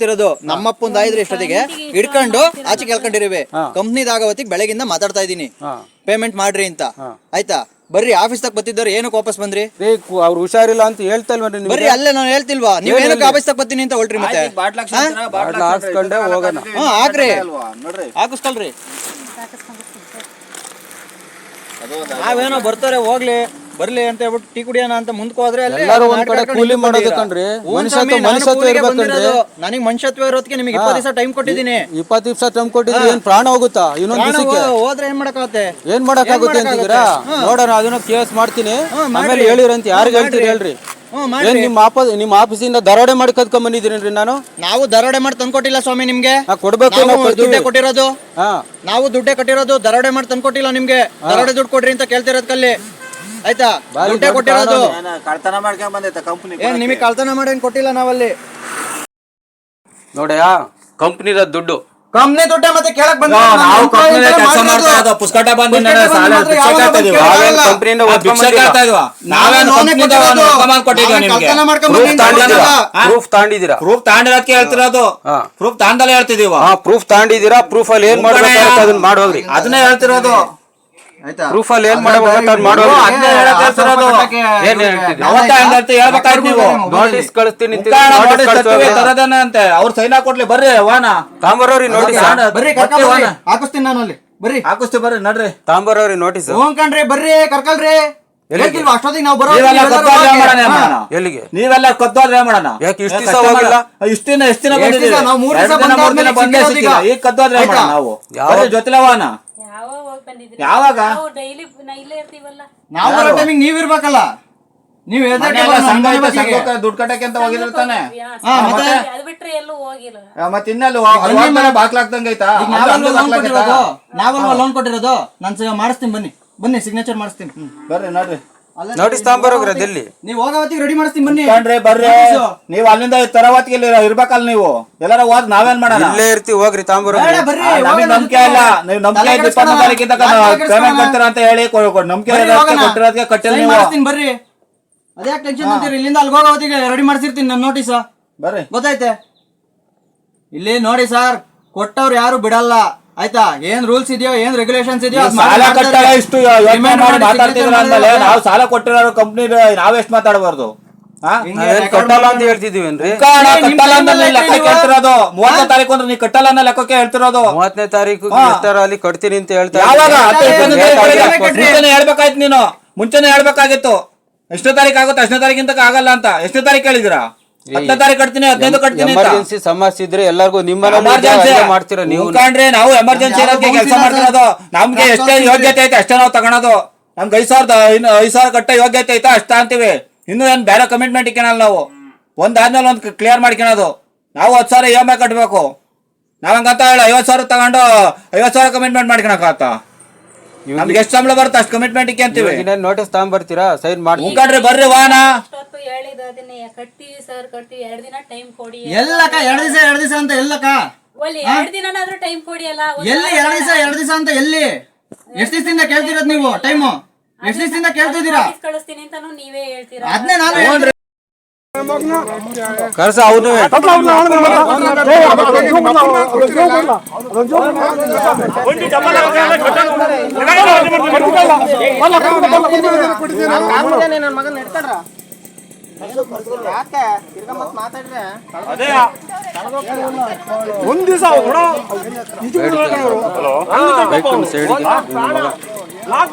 ಹೇಳ್ತಿರೋದು ನಮ್ಮಪ್ಪಂದ ಆಯ್ದ್ರೆ ಇಷ್ಟೊತ್ತಿಗೆ. ಹಿಡ್ಕೊಂಡು ಆಚೆ ಕೇಳ್ಕೊಂಡಿರಿವೆ. ಕಂಪ್ನಿದಾಗ ಹೊತ್ತಿಗೆ ಬೆಳಗಿಂದ ಮಾತಾಡ್ತಾ ಇದೀನಿ ಪೇಮೆಂಟ್ ಮಾಡ್ರಿ ಅಂತ. ಆಯ್ತಾ? ಬರ್ರಿ ಆಫೀಸ್ ತಗ ಬತ್ತಿದ್ದವ್ರು ಏನಕ್ಕೆ ವಾಪಸ್ ಬಂದ್ರಿ? ಅವ್ರು ಹುಷಾರಿಲ್ಲ ಅಂತ ನಿಮ್ಗೆ? ಬರ್ರಿ ಅಲ್ಲೇ ನಾನು ಹೇಳ್ತಿಲ್ವಾ? ನೀವ್ ಏನಕ್ಕೆ ಆಫೀಸ್ ತಗ ಬತ್ತೀನಿ ಅಂತ ಹೊಳ್ರಿ ಮತ್ತೆ? ಹಾಕ್ಸ್ಕೊಂಡೆ ಹೋಗೋಣ. ಹಾ ಹಾಕ್ರಿ. ಹಾಕಿಸ್ಕೊಳ್ರಿ. ನಾವೇನೋ ಬರ್ತಾರೆ ಹೋಗ್ಲಿ. ಬರ್ಲಿ ಅಂತ ಹೇಳ್ಬಿಟ್ಟು ಟೀ ಕುಡಿಯೋಣ ಅಂತ ಮುಂದಕ್ಕೆ ಹೋದ್ರೆ ಅಲ್ಲೇ ಎಲ್ಲರೂ ಒಂದ್ ಕಡೆ ಕೂಲಿ. ಮಾಡೋದು ಕಣ್ರಿ. ಮನುಷ್ಯತ್ವ- ಮನುಷ್ಯತ್ವ ಕೂಲಿಗೆ ನನಗೆ ಮನುಷ್ಯತ್ವ ಇರೋದಕ್ಕೆ ನಿಮಗೆ ಇಪ್ಪತ್ತು ದಿವಸ ಟೈಮ್ ಕೊಟ್ಟಿದ್ದೀನಿ. ಇಪ್ಪತ್ತು ದಿವಸ ಟೈಮ್ ಕೊಟ್ಟಿದ್ರೆ ಏನ್ ಪ್ರಾಣ ಹೋಗುತ್ತಾ? ಇನ್ನೊಂದು ದಿವಸಕ್ಕೆ? ಹೋದ್ರೆ ಏನ್ ಮಾಡಕ್ಕಾಗತ್ತೆ? ಏನ್ ಮಾಡಕ್ಕಾಗುತ್ತೆ ಅಂತಿದ್ದೀರಾ? ನೋಡೋಣ ಅದನ್ನ ಕೇಸ್ ಮಾಡ್ತೀನಿ. ಆಮೇಲೆ ಹೇಳಿರಂತ ಯಾರಿಗೆ ಹೇಳ್ತೀರಿ ಹೇಳ್ರಿ? ಏನ್ ನಿಮ್ಮ ಆಪ ನಿಮ್ಮ ಆಫೀಸಿಂದ ದರೋಡೆ ಮಾಡಿ ಕದ್ಕೊಂಡ್ ಬಂದಿದ್ದೀರೇನ್ರಿ ನಾನು? ನಾವು ದರೋಡೆ ಮಾಡಿ ತಂದ್ಕೊಟ್ಟಿಲ್ಲ ಸ್ವಾಮಿ ನಿಮ್ಗೆ. ಕೊಡ್ಬೇಕು ನಾವು ದುಡ್ಡೇ ಕೊಟ್ಟಿರೋದು. ಹಾ. ನಾವು ದುಡ್ಡೇ ಕೊಟ್ಟಿರೋದು ದರೋಡೆ ಮಾಡಿ ತಂದ್ಕೊಟ್ಟಿಲ್ಲ ನಿಮ್ಗೆ. ದರೋಡೆ ದುಡ್ಡು ಕೊಡ್ರಿ ಅಂತ ಕೇಳ್ತಿರೋದ್ ಕಲ್ಲಿ ಆಯ್ತಾ? ದುಡ್ಡೇ ಕೊಟ್ಟಿರೋದು. ಕಳ್ತನ ಮಾಡ್ಕೊಂಡ್ ಬಂದೈತೆ ಕಂಪ್ನಿ ಏನ್ ನಿಮಗೆ ಕಳ್ತನ ಮಾಡಿ ಕೊಟ್ಟಿಲ್ಲ ನಾವಲ್ಲಿ. ನೋಡ್ಯಾ ಕಂಪ್ನಿದ ದುಡ್ಡು. ಕಂಪ್ನಿ ದುಡ್ಡೇ ಮತ್ತೆ ಕೇಳಕ್ ಬಂದ ನಾವು ಕಂಪ್ನಿದ ಕೆಲಸ ಮಾಡ್ತಾ ಇದ್ದೋ ಪುಸ್ಕಟ ಬಂದು ನೆನೆ ಸಾಲ ಭಿಕ್ಷೆ ಕೇಳ್ತಾ ನಾವೇನ್ ಕಂಪ್ನಿಯಿಂದ ಆ, ಓದ್ಕೊಂಡ್ ಭಿಕ್ಷೆ ಕೇಳ್ತಾ ಇದೀವ. ನಾವೇನು ಕಂಪ್ನಿದ ಕಮಾನ್ ಕೊಟ್ಟಿದ್ವಿ ನಿಮ್ಗೆ. ಪ್ರೂಫ್ ತಾಂಡಿದ್ದೀರಾ? ಪ್ರೂಫ್ ತಾಂಡಿದ್ದೀರಾ? ಪ್ರೂಫ್ ತಾಂಡಿರೋದಕ್ಕೆ ಹೇಳ್ತಿರೋದು? ಹಾ. ಪ್ರೂಫ್ ತಾಂಡಲ್ಲ ಹೇಳ್ತಿದೀವ ಹಾ ಪ್ರೂಫ್ ತಾಂಡಿದ್ದೀರಾ? ಪ್ರೂಫ್ ಅಲ್ಲಿ ಏನ್ ಮಾಡ್ಬೇಕು ಅದನ್ನ ಮಾಡೋಗ್ರಿ ಅದನ್ನೇ ಹೇಳ್ತಿರೋದು. ಪ್ರೂಫ್ ಅಲ್ಲಿ ಏನ್ ಮಾಡಬೇಕು ಮಾಡೋಗ್ರಿ ಅದನ್ನೇ ಹೇಳಕ್ ಹೇಳ್ತಿರೋದು ಏನ್ ಹೇಳ್ತಿದ್ದೀರಾ ಅವತ್ತ ಹಂಗ ಹೇಳ್ತಿ ಹೇಳ್ಬೇಕಾಯ್ತು ನೀವು. ನೋಟಿಸ್ ಕಳಿಸ್ತೀನಿ ತರದೇನೆ ಅಂತೆ. ಅವ್ರು ಸೈನ್ ಹಾಕೊಡ್ಲಿ ಬರ್ರಿ ವಾನ ತಾಂಬರವ್ರಿ ನೋಟಿಸ್ ಬರ್ರಿ ಹಾಕಿಸ್ತೀನಿ ನಾನು ಅಲ್ಲಿ. ಬರ್ರಿ. ಹಾಕಿಸ್ತೀವಿ ಬರ್ರಿ ನಡ್ರಿ. ತಾಂಬರವ್ರಿ ನೋಟಿಸ್ ಕಣ್ರಿ ಬರ್ರಿ ಕರ್ಕಲ್ರಿ. ಎಲ್ಲಿಗೆ? ನೀವೆಲ್ಲ ಕದ್ದೋದ್ರೆ ಏನ್ ಮಾಡೋಣ ಯಾಕೆ ಇಷ್ಟ ದಿವಸ ಹೋಗಿಲ್ಲ? ಇಷ್ಟ್ ದಿನ ಇಷ್ಟ ದಿನ ಬಂದಿದ್ದೀವಿ? ನಾವು ಮೂರ್ ದಿವ್ಸ ದಿನ, ಮೂರ್ ದಿನ ಬಂದಾದ್ಮೇಲೆ ಬಂದೇ ಸಿಕ್ಕಿರೋದು ಸಿಕ್ಕಿಲ್ಲ. ಈಗ. ಕದ್ದೋದ್ರೆ ಏನ್ ಮಾಡೋಣ ನಾವು. ಯಾವ- ಯಾವಾಗ ಹೋಗಿ ಬಂದಿದ್ರಿ ಯಾವಾಗ? ನಾವು ಡೈಲಿ ಇಲ್ಲೇ ಇರ್ತೀವಲ್ಲ. ನಾವು ಬರೋ ಟೈಮಿಗೆ ನೀವ್ ಇರ್ಬೇಕಲ್ಲ. ನೀವ್ ಸಂಘ ಐತೆ, ದುಡ್ಡು ಕಟ್ಟಕ್ಕೆ ಅಂತ ಹೋಗಿರ್ತಾನೆ ಹಾ, ಮತ್ತೆ? ಅದು ಬಿಟ್ರೆ ಎಲ್ಲೂ ಹೋಗಿಲ್ಲ. ಇನ್ನೆಲ್ಲ ಬಾಕ್ಲಾಗ್ದಂಗ ಈಗ ನಾವಲ್ವಾ ಲೋನ್ ಕೊಟ್ಟಿರೋದು. ನಾವಲ್ವಾ ಲೋನ್ ಕೊಟ್ಟಿರೋದು. ನಾನು ಮಾಡಿಸ್ತೀನಿ ಬನ್ನಿ. ಬನ್ನಿ ಸಿಗ್ನೇಚರ್ ಮಾಡಿಸ್ತೀನಿ. ಬರ್ರಿ ನೋಡ್ರಿ. ನೋಟಿಸ್ ತಗೊಂಬರೋಗ್ರ ಡೆಲ್ಲಿ ನೀವು ಹೋಗೋವತ್ತಿಗೆ ರೆಡಿ ಮಾಡಿಸ್ತೀನಿ ಬನ್ನಿ. ಕಂಡ್ರೆ ಬರ್ರಿ. ನೀವ್ ಅಲ್ಲಿಂದ ತರವತ್ತಿಗೆ ಇಲ್ಲಿ ಇರ್ಬೇಕಲ್ಲ ನೀವು. ಎಲ್ಲಾರ ಹೋದ್ ನಾವೇನ್ ಮಾಡೋಣ? ಇಲ್ಲೇ ಇರ್ತಿ ಹೋಗ್ರಿ ತಾಂಬರೋಗ್ರಿ ಬೇಡ, ಬರ್ರಿ ಆ, ನಮಗ್ ಹೋಗೋಣ ನಂಬಿಕೆ. ಇಲ್ಲ. ನೀವು ನಂಬಿಕೆ ತಲೆ ಇದ್ದು ಇಪ್ಪತ್ತೊಂದು ಕೆಡ್ಸ್ಕೊಳಲ್ಲ. ತಾರೀಕಿಂದ ತಲೆ ಕೆಡ್ಸ್ಕೊಳಲ್ಲ. ಪೇಮೆಂಟ್ ಕೊಡ್ತೀರಾ ಅಂತ ಹೇಳಿ ನಂಬಿಕೆ ಬರ್ರಿ ಇರೋದಕ್ಕೆ ಹೋಗೋಣ. ಕೊಟ್ಟಿರೋದಕ್ಕೆ ಕಟ್ಟಿಲ್ಲ ಸೈನ್ ನೀವು. ಮಾಡಿಸ್ತೀನಿ ಬರ್ರಿ. ಅದೇ ಟೆನ್ಷನ್ ಅಂತೀರಿ ಇಲ್ಲಿಂದ ಅಲ್ಲಿ ಹೋಗೋವತ್ತಿಗೆ ರೆಡಿ ಮಾಡಿಸಿರ್ತೀನಿ ನನ್ನ ನೋಟಿಸ್ ಬರ್ರಿ. ಗೊತ್ತೈತೆ ಇಲ್ಲಿ ನೋಡಿ ಸರ್ ಕೊಟ್ಟವ್ರು ಯಾರು ಬಿಡಲ್ಲ. ಆಯ್ತಾ? ಏನ್ ರೂಲ್ಸ್ ಇದೆಯೋ ಏನ್ ರೆಗ್ಯುಲೇಷನ್ಸ್ ಇದೆಯೋ ಸಾಲ. ಕಟ್ಟಲ್ಲ ಇಷ್ಟು ಯೋಚನೆ ಮಾಡಿ ಮಾತಾಡ್ತಿದ್ರ signature ನಾವು ಸಾಲ ಕೊಟ್ಟಿರೋ ಕಂಪ್ನಿ ನಾವ್ ಎಷ್ಟ್ ಮಾತಾಡಬಾರ್ದು? ಕಟ್ಟಲ್ಲ ಅಂತ ಹೇಳ್ತಿದೀವೇನ್ರಿ ಕಟ್ಟಲ್ಲ ಲೆಕ್ಕಕ್ಕೆ ಹೇಳ್ತಿರೋದು. ಮೂವತ್ತನೇ ತಾರೀಕು ಅಂದ್ರೆ ನೀವು ಕಟ್ಟಲ್ಲ ಅನ್ನೋ ಲೆಕ್ಕಕ್ಕೆ ಹೇಳ್ತಿರೋದು. ಮೂವತ್ತನೇ ತಾರೀಕು. ಅಲ್ಲಿ ಕಟ್ತೀನಿ ಅಂತ ಹೇಳ್ತಾರೆ ಯಾವಾಗ? ಹೇಳ್ಬೇಕಾಯ್ತು ನೀನು. ಮುಂಚೆನೆ ಹೇಳ್ಬೇಕಾಗಿತ್ತು. ಎಷ್ಟನೇ ತಾರೀಕು ಆಗುತ್ತೆ ಅಷ್ಟನೇ ತಾರೀಕಿಂತ ಆಗಲ್ಲ ಅಂತ. ಎಷ್ಟನೇ ತಾರೀಕು ಹೇಳಿದಿರಾ ಹತ್ತನೇ ತಾರೀಕು ಕಟ್ತೀನಿ ಹದಿನೈದು ಕಟ್ತೀನಿ ಅಂತ. ಎಮರ್ಜೆನ್ಸಿ ಸಮಸ್ಯೆ ಇದ್ರೆ ಎಲ್ಲರಿಗೂ ನಿಮ್ಮ ಎಮರ್ಜೆನ್ಸಿ ಮಾಡ್ತೀರಾ ನೀವು? ನಾವು ಎಮರ್ಜೆನ್ಸಿ ಇರೋದಕ್ಕೆ ಕೆಲಸ ಮಾಡ್ತಿರೋದು. ನಮ್ಗೆ ಎಷ್ಟೇ ಯೋಗ್ಯತೆ ಐತೆ ಅಷ್ಟೇ ನಾವು ತಗೊಳೋದು. ನಮ್ಗೆ ಐದ್ ಸಾವಿರದ ಇನ್ನು ಐದ್ ಸಾವಿರ ಕಟ್ಟ ಯೋಗ್ಯತೆ ಐತೆ ಅಷ್ಟ ಅಂತೀವಿ. ಇನ್ನು ಏನ್ ಬೇರೆ ಕಮಿಟ್ಮೆಂಟ್ ಇಕ್ಕೊಳಲ್ಲ ನಾವು. ಒಂದಾದ್ಮೇಲೆ ಒಂದ್ ಕ್ಲಿಯರ್ ಮಾಡ್ಕೊಳೋದು ನಾವು ಹತ್ತು ಸಾವಿರ ಇ ಎಂ ಐ ಕಟ್ಬೇಕು. ನಾವ್ ಹಂಗಂತ ಹೇಳ ಐವತ್ ಸಾವಿರ ತಗೊಂಡು ಐವತ್ ಸಾವಿರ ಕಮಿಟ್ಮೆಂಟ್ ಮಾಡ್ಕೊಳಕಾತ ನಮ್ಗೆ ಎಷ್ಟು ಸಂಬಳ ಬರುತ್ತೆ? ಅಷ್ಟು ಕಮಿಟ್ಮೆಂಟ್ ಇಕ್ಕಂತೀವಿ ನೋಟಿಸ್ ತಗೊಂಡ್ಬರ್ತೀರಾ? ಸೈನ್ ಮಾಡಿ ಮುಖಂಡ್ರಿ ಬರ್ರಿ ವಾಹನ. ಅಷ್ಟೊತ್ತು ಹೇಳಿದ ಅದನ್ನೇ ಕಟ್ತೀವಿ ಸರ್ ಕಟ್ತೀವಿ ಎರಡ್ ದಿನ ಟೈಮ್ ಕೊಡಿ ಎಲ್ಲಕ್ಕ ಎರಡು ದಿವಸ ಎರಡು ದಿವಸ ಅಂತ ಎಲ್ಲಕ್ಕ? ಒಲ್ಲಿ ಎರಡ್ ದಿನನಾದ್ರೂ ಟೈಮ್ ಕೊಡಿ ಅಲ್ಲ ಎಲ್ಲಿ ಎರಡು ದಿವಸ ಎರಡು ದಿವಸ ಅಂತ ಎಲ್ಲಿ? ಎಷ್ಟು ದಿವಸದಿಂದ ಕೇಳ್ತಿರೋದು ನೀವು? ಟೈಮು ಎಷ್ಟು ದಿವಸದಿಂದ ಕೇಳ್ತಿದ್ದೀರಾ? ಕಳಿಸ್ತೀನಿ ಅಂತಾನು ನೀವೇ ಹೇಳ್ತೀರಾ ಅದನ್ನೇ ನಾನು. ಕರ್ಸ ಅವನು ಒಂದ್ ದಿವಸ ಲಾಕ್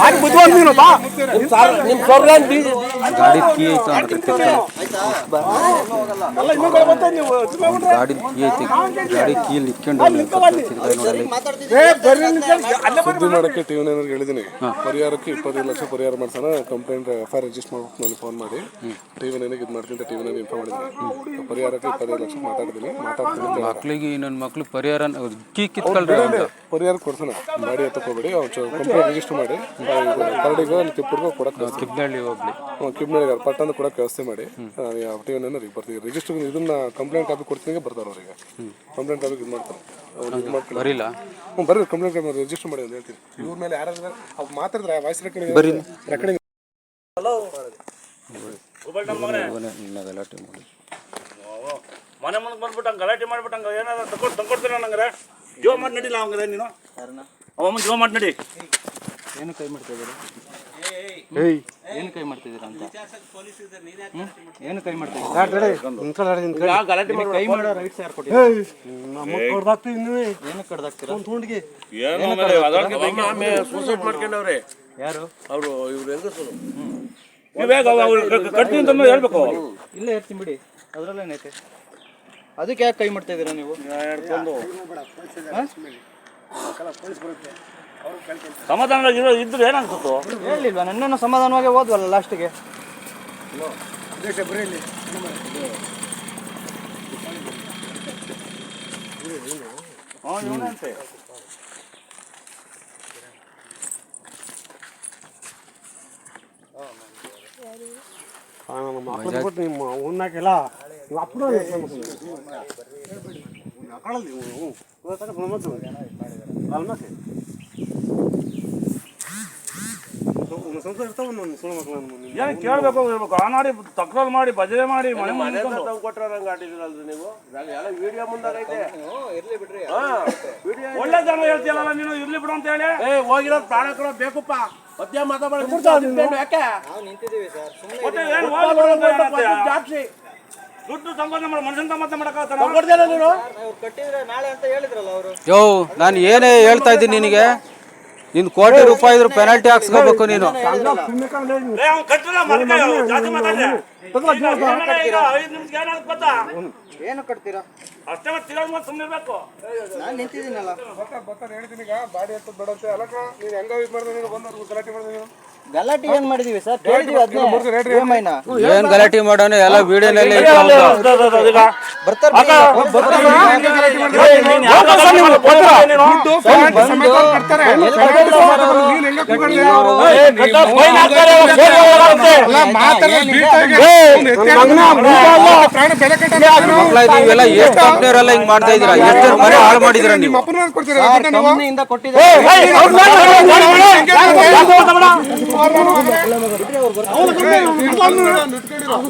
ಗಾಡಿ ನೀನು ಕೀ ಐತೆ ಅಂದ್ರೆ ಗಾಡಿ ಕೀ ಐತಿ. ಗಾಡಿ ಕೀ ಇಕ್ಕೊಂಡು ಸುದ್ದಿ ಮಾಡೋಕ್ಕೆ ಟಿ ಹೇಳಿದ್ದೀನಿ. ಪರಿಹಾರಕ್ಕೆ ಇಪ್ಪತ್ತೈದು ಲಕ್ಷ ಪರಿಹಾರ ಮಾಡ್ಸೋಣ. ಕಂಪ್ಲೇಂಟ್ ಎಫ್ ಐ ರಿಜಿಸ್ಟರ್ ಮಾಡ್ಬೇಕು ನಾನು ಫೋನ್ ಮಾಡಿ ಟಿ ವಿ ನನಗೆ ಇದು ಮಾಡ್ತೀನಿ ಟಿ ವಿ ನನಗೆ ಇನ್ಫಾರ್ಮ್ ಮಾಡಿದ್ದೀನಿ. ಪರಿಹಾರಕ್ಕೆ ಇಪ್ಪತ್ತೈದು ಲಕ್ಷ ಮಾತಾಡ್ತೀನಿ. ಮಾತಾಡ್ತೀನಿ. ಮಕ್ಳಿಗೆ ಇನ್ನೊಂದು ಮಕ್ಳು ಪರಿಹಾರ ಕೀ ಕಿತ್ಕೊಳ್ರಿ ಅಂತ ಪರಿಹಾರ ಕೊಡ್ಸೋಣ. ಗಾಡಿ ಎತ್ತಕೋಬೇಡಿ ಕಂಪ್ಲೇಂಟ್ ರಿಜಿಸ್ಟರ್ ಮಾಡಿ ಕರಡಿಗೋ ಅಲ್ಲಿ ತಿಪ್ಪೂರ್ಗೂ ಕೊಡಕ್ಕೆ ವ್ಯವಸ್ಥೆ ಕಿಬ್ನಳ್ಳಿ ಹೋಗ್ಲಿ. ಹ್ಞೂ ಕಿಬ್ನಳ್ಳಿಗೆ ಪಟ್ಟಂದು ಕೊಡಕ್ಕೆ ವ್ಯವಸ್ಥೆ ಮಾಡಿ ಟಿ ಎನ್ ಈಗ ಬರ್ತೀವಿ. ರಿಜಿಸ್ಟರ್ ಇದನ್ನ ಕಂಪ್ಲೇಂಟ್ ಕಾಪಿ ಕೊಡ್ತೀನಿ ಬರ್ತಾರೆ ಅವ್ರಿಗೆ. ಕಂಪ್ಲೇಂಟ್ ಕಾಪಿ ಇದು ಮಾಡ್ತಾರೆ. ಅವ್ರು ಇದು ಮಾಡ್ಕೊಂಡು ಬರಿಲ್ಲ? ಹ್ಞೂ ಬರ್ರಿ ಕಂಪ್ಲೇಂಟ್ ಕಾಪಿ ರಿಜಿಸ್ಟರ್ ಮಾಡಿ ಅಂತ ಹೇಳ್ತೀನಿ ಇವ್ರ ಮೇಲೆ ಯಾರಾದ್ರೂ ಅವ್ರು ಮಾತಾಡಿದ್ರೆ ವಾಯ್ಸ್ ರೆಕಾರ್ಡಿಂಗ್ ಬರೀ ರೆಕಾರ್ಡಿಂಗ್ ಗಲಾಟೆ ಮಾಡಿ. ಮನೆ ಮುಂದೆ ಬಂದ್ಬಿಟ್ಟಂಗ ಗಲಾಟೆ ಮಾಡ್ಬಿಟ್ಟಂಗ ಏನಾರ ತಗೊಂಡು ತಂದ್ಕೊಡ್ತೀನಿ ನಂಗೆ ಜೋ ಮಾಡಿ ನಡಿಲ್ಲ ಅವಂಗ್ರೆ ನೀನು. ಅವಮ್ಮ ಜೀವ ಮಾಡಿ ನಡಿ ಏನು ಕೈ ಮಾಡ್ತಾ ಇದ್ದೀರಾ? ಏನು ಕೈ ಮಾಡ್ತಿದ್ದೀರಾ ಅಂತ? ಏನು ಕೈ ಮಾಡ್ತಾ ಗಲಾಟೆ ನಿನಗೆ ಕೈ ಮಾಡೋ ರೈಟ್ಸ್ ಯಾರು ಕೊಟ್ಟಿದ್ದಾರೆ ಏನು ಕಡ್ದಾಕ್ತೀರಾ? ಸೂಸೈಡ್ ಮಾಡ್ಕೊಂಡವ್ರೆ. ಯಾರು? ಅವರು ಇವ್ರು ನೀವೇ ಕಟ್ತೀನಿ ಅಂತ ಹೇಳ್ಬೇಕು ಇಲ್ಲೇ ಇರ್ತೀನಿ ಬಿಡಿ. ಅದ್ರಲ್ಲೇನೈತೆ ಅದಕ್ಕೆ ಯಾಕೆ ಕೈ ಮಾಡ್ತಾ ಇದ್ದೀರಾ ನೀವು? ಸಮಾಧಾನವಾಗಿರೋ ಇದ್ರೆ ಏನಾಗ್ತಿತ್ತು ಹೇಳಿಲ್ವಾ? ನಿನ್ನೇನು ಸಮಾಧಾನವಾಗಿ ಓದ್ವಲ್ಲ ಲಾಸ್ಟಿಗೆ ನಿಮ್ಮ ಸಂಸಾರ ಇರ್ತಾವ ಒಂದು ಸುಳ್ಳು ಮಕ್ಕಳು ಏನು ಕೇಳಬೇಕು ಇರ್ಬೇಕು ಆ ನಾಡಿ ತಕ್ರಾರು ಮಾಡಿ ಭಜನೆ ಮಾಡಿ ಮನೆ ಮನೆ ಒಳ್ಳೆ ಜನ ಹೇಳ್ತೀಯಲ್ಲ ನೀನು ಇರ್ಲಿ ಬಿಡು ಅಂತ ಹೇಳಿ. ಹೋಗಿರೋದು ಪ್ರಾಣ ಕೊಡೋ ಬೇಕಪ್ಪ. ಮಧ್ಯ ಮಾತಾಡ ಯಾಕೆ? ಮತ್ತೆ? ಜಾಸ್ತಿ. ದುಡ್ಡು ಸಂಪಾದನೆ ಮಾಡಿ ಮನುಷ್ಯನ? ಕೊಡ್ತೀರ ನೀನು? ಕಟ್ಟಿದ್ರೆ ನಾಳೆ ಅಂತ ಹೇಳಿದ್ರಲ್ಲ ಅವರು. ಯೋ ನಾನು ಏನೇ ಹೇಳ್ತಾ ಇದ್ದೀನಿ ನಿನಗೆ? ನಿನ್ ಕೋಟಿ ರೂಪಾಯಿ ಇದ್ರ ಪೆನಾಲ್ಟಿ ಹಾಕ್ಸ್ಕೋಬೇಕು ನೀನು? ಏನು ಕಟ್ತೀರಾ ಅಷ್ಟೇ ಮತ್ತೆ ತಿರೋದ್ ಮತ್ತೆ ಸುಮ್ಮನೆ ಇರ್ಬೇಕು. ನಾನು ನಿಂತಿದ್ದೀನಲ್ಲ. ಬರ್ತಾರೆ ಹೇಳ್ತೀನಿ ಈಗ ಬಾಡಿ ಎತ್ತದ್ ಬೇಡಂತೆ ಅಲ್ಲಕ್ಕ ನೀನು ಹೆಂಗ ಇದು ಮಾಡಿದೆ ನೀನು? ಗಲಾಟೆ ಮಾಡಿದೆ ನೀನು? ಗಲಾಟೆ ಏನ್ ಮಾಡಿದೀವಿ ಸರ್? ಕೇಳಿದೀವಿ ಅದನ್ನ. ಏನ್ ಗಲಾಟೆ ಮಾಡೋಣ ಎಲ್ಲ ವಿಡಿಯೋನಲ್ಲಿ ಬರ್ತಾರೆ. ಕಂಪ್ನಿಯವರೆಲ್ಲ ಹಿಂಗ್ ಮಾಡ್ತಾ ಇದೀರಾ ಎಷ್ಟು ಮನೆ ಹಾಳು ಮಾಡಿದಿರ ನೀವು ಅಪ್ಪನ ಕೊಡ್ತೀರಾ ಕಂಪ್ನಿಯಿಂದ ಕೊಟ್ಟಿದ್ದಾರೆ ನೀವು